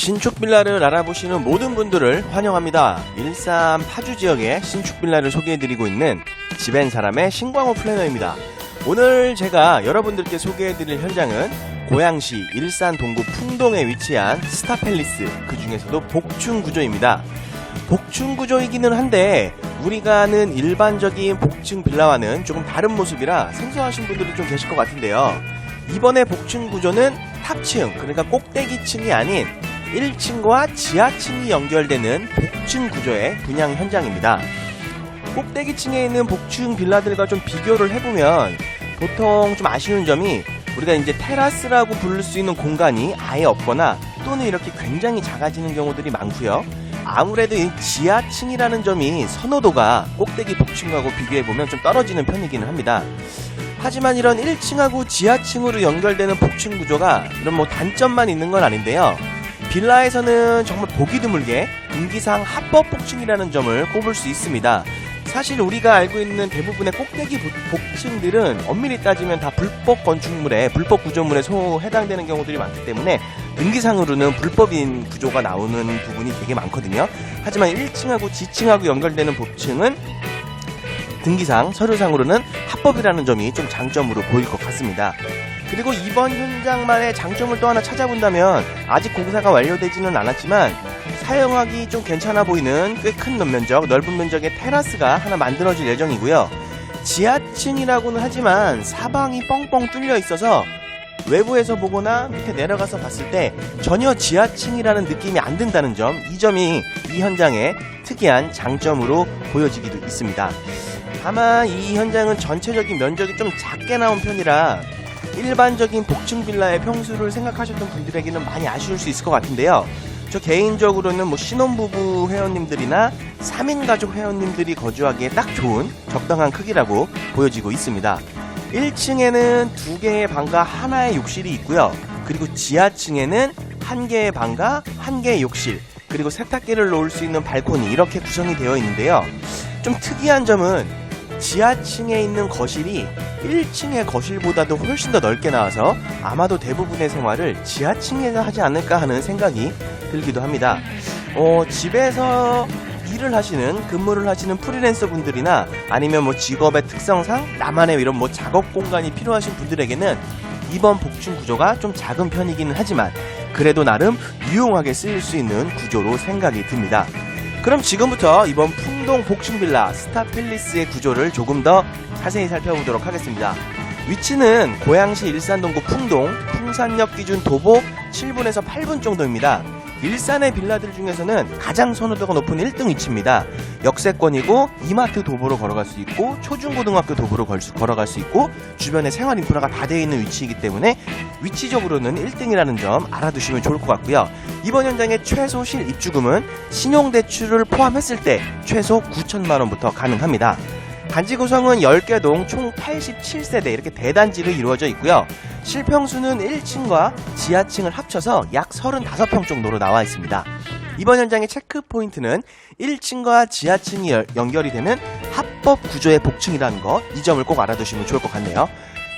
자, 신축 빌라를 알아보시는 모든 분들을 환영합니다. 일산 파주 지역의 신축 빌라를 소개해드리고 있는 집엔 사람의 신광호 플래너입니다. 오늘 제가 여러분들께 소개해드릴 현장은 고양시 일산 동구 풍동에 위치한 스타팰리스, 그 중에서도 복층 구조입니다. 복층 구조이기는 한데 우리가 아는 일반적인 복층 빌라와는 조금 다른 모습이라 생소하신 분들이 좀 계실 것 같은데요. 이번에 복층 구조는 탑층, 그러니까 꼭대기층이 아닌 1층과 지하층이 연결되는 복층 구조의 분양 현장입니다. 꼭대기층에 있는 복층 빌라들과 좀 비교를 해보면 보통 좀 아쉬운 점이 우리가 이제 테라스라고 부를 수 있는 공간이 아예 없거나 또는 이렇게 굉장히 작아지는 경우들이 많고요. 아무래도 이 지하층이라는 점이 선호도가 꼭대기 복층하고 비교해보면 좀 떨어지는 편이기는 합니다. 하지만 이런 1층하고 지하층으로 연결되는 복층 구조가 이런 뭐 단점만 있는 건 아닌데요. 빌라에서는 정말 보기 드물게 등기상 합법 복층이라는 점을 꼽을 수 있습니다. 사실 우리가 알고 있는 대부분의 꼭대기 복- 복층들은 엄밀히 따지면 다 불법 건축물에 불법 구조물에 소 해당되는 경우들이 많기 때문에 등기상으로는 불법인 구조가 나오는 부분이 되게 많거든요. 하지만 1층하고 지층하고 연결되는 복층은 등기상 서류상으로는 합법이라는 점이 좀 장점으로 보일 것 같습니다. 그리고 이번 현장만의 장점을 또 하나 찾아본다면 아직 공사가 완료되지는 않았지만 사용하기 좀 괜찮아 보이는 꽤 큰 면적, 넓은 면적의 테라스가 하나 만들어질 예정이고요. 지하층이라고는 하지만 사방이 뻥뻥 뚫려 있어서 외부에서 보거나 밑에 내려가서 봤을 때 전혀 지하층이라는 느낌이 안 든다는 점, 이 점이 이 현장의 특이한 장점으로 보여지기도 있습니다. 다만 이 현장은 전체적인 면적이 좀 작게 나온 편이라 일반적인 복층 빌라의 평수를 생각하셨던 분들에게는 많이 아쉬울 수 있을 것 같은데요. 저 개인적으로는 뭐 신혼부부 회원님들이나 3인 가족 회원님들이 거주하기에 딱 좋은 적당한 크기라고 보여지고 있습니다. 1층에는 두 개의 방과 하나의 욕실이 있고요. 그리고 지하층에는 한 개의 방과 한 개의 욕실, 그리고 세탁기를 놓을 수 있는 발코니 이렇게 구성이 되어 있는데요. 좀 특이한 점은 지하층에 있는 거실이 1층의 거실보다도 훨씬 더 넓게 나와서 아마도 대부분의 생활을 지하층에서 하지 않을까 하는 생각이 들기도 합니다. 어, 집에서 일을 하시는 근무를 하시는 프리랜서 분들이나 아니면 뭐 직업의 특성상 나만의 이런 뭐 작업 공간이 필요하신 분들에게는 이번 복층 구조가 좀 작은 편이기는 하지만 그래도 나름 유용하게 쓰일 수 있는 구조로 생각이 듭니다. 그럼 지금부터 이번 풍동 복층 빌라 스타팰리스의 구조를 조금 더 자세히 살펴보도록 하겠습니다. 위치는 고양시 일산동구 풍동, 풍산역 기준 도보 7분에서 8분 정도입니다. 일산의 빌라들 중에서는 가장 선호도가 높은 1등 위치입니다. 역세권이고 이마트 도보로 걸어갈 수 있고 초중고등학교 도보로 걸어갈 수 있고 주변에 생활 인프라가 다 되어 있는 위치이기 때문에 위치적으로는 1등이라는 점 알아두시면 좋을 것 같고요. 이번 현장의 최소 실 입주금은 신용대출을 포함했을 때 최소 9천만 원부터 가능합니다. 단지 구성은 10개 동 총 87세대 이렇게 대단지로 이루어져 있고요. 실평수는 1층과 지하층을 합쳐서 약 35평 정도로 나와 있습니다. 이번 현장의 체크 포인트는 1층과 지하층이 열- 연결이 되는 합법 구조의 복층이라는 거, 이 점을 꼭 알아두시면 좋을 것 같네요.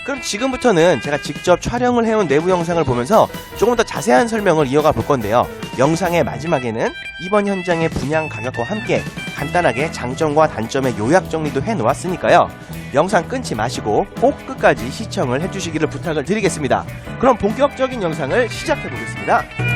그럼 지금부터는 제가 직접 촬영을 해온 내부 영상을 보면서 조금 더 자세한 설명을 이어가 볼 건데요. 영상의 마지막에는 이번 현장의 분양 가격과 함께 간단하게 장점과 단점의 요약 정리도 해 놓았으니까요. 영상 끊지 마시고 꼭 끝까지 시청을 해주시기를 부탁을 드리겠습니다. 그럼 본격적인 영상을 시작해 보겠습니다.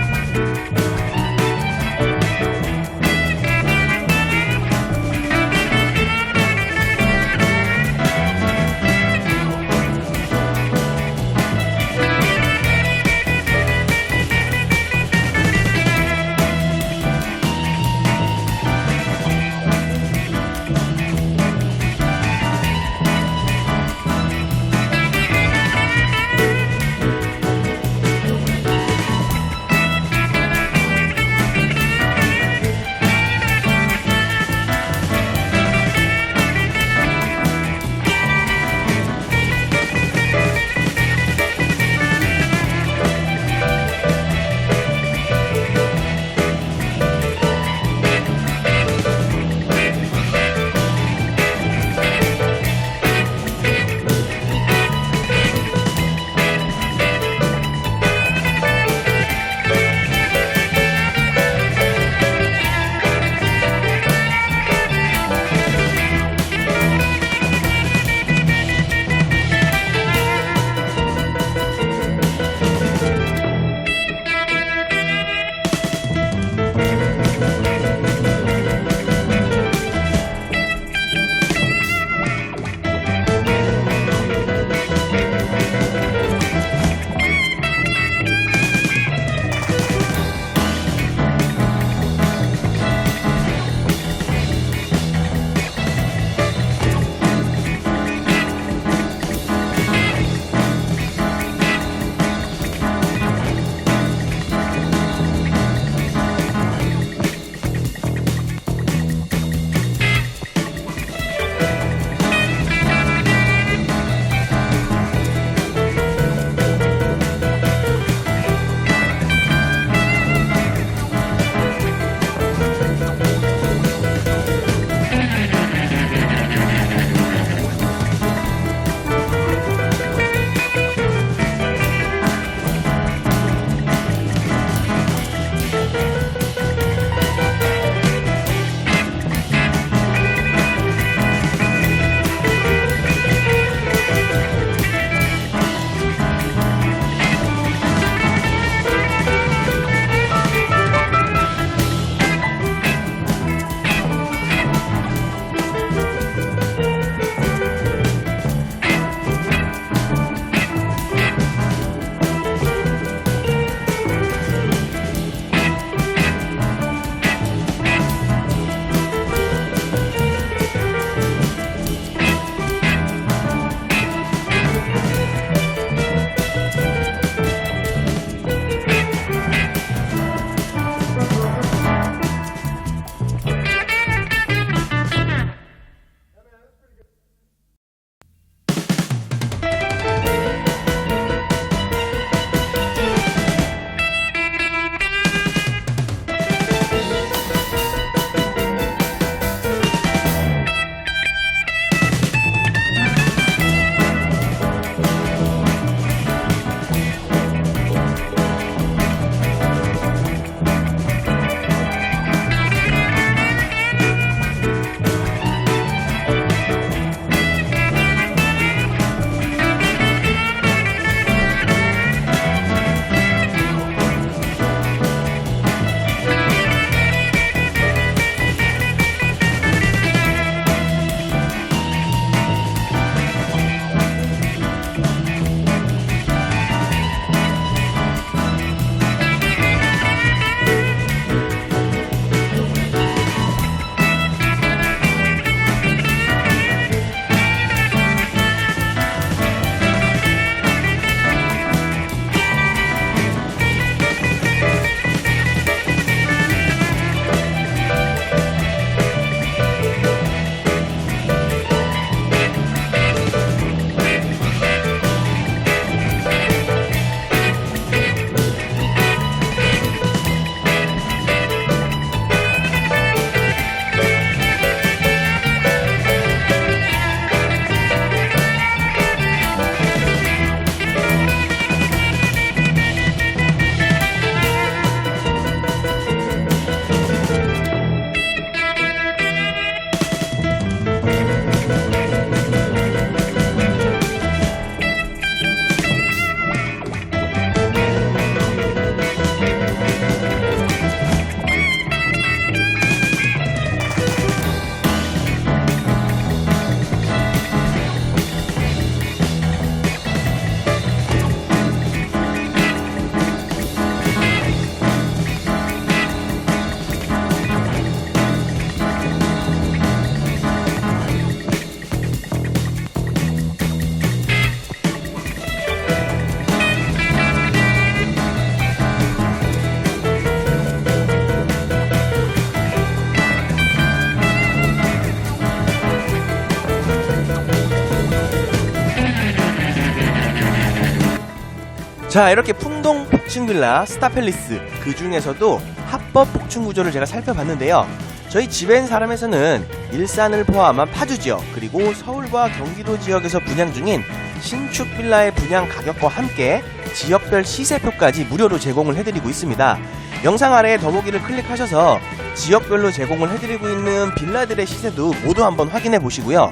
자, 이렇게 풍동 복층빌라 스타팰리스 그 중에서도 합법 복층 구조를 제가 살펴봤는데요. 저희 집엔 사람에서는 일산을 포함한 파주 지역 그리고 서울과 경기도 지역에서 분양 중인 신축 빌라의 분양 가격과 함께 지역별 시세표까지 무료로 제공을 해드리고 있습니다. 영상 아래에 더보기를 클릭하셔서 지역별로 제공을 해드리고 있는 빌라들의 시세도 모두 한번 확인해 보시고요.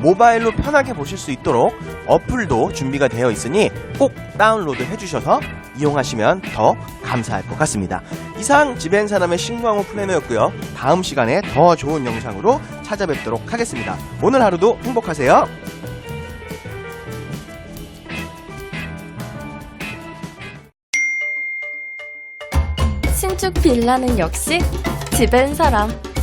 모바일로 편하게 보실 수 있도록 어플도 준비가 되어 있으니 꼭 다운로드 해주셔서 이용하시면 더 감사할 것 같습니다. 이상 지벤 사람의 신광호 플래너였고요. 다음 시간에 더 좋은 영상으로 찾아뵙도록 하겠습니다. 오늘 하루도 행복하세요. 신축 빌라는 역시 집엔 사람.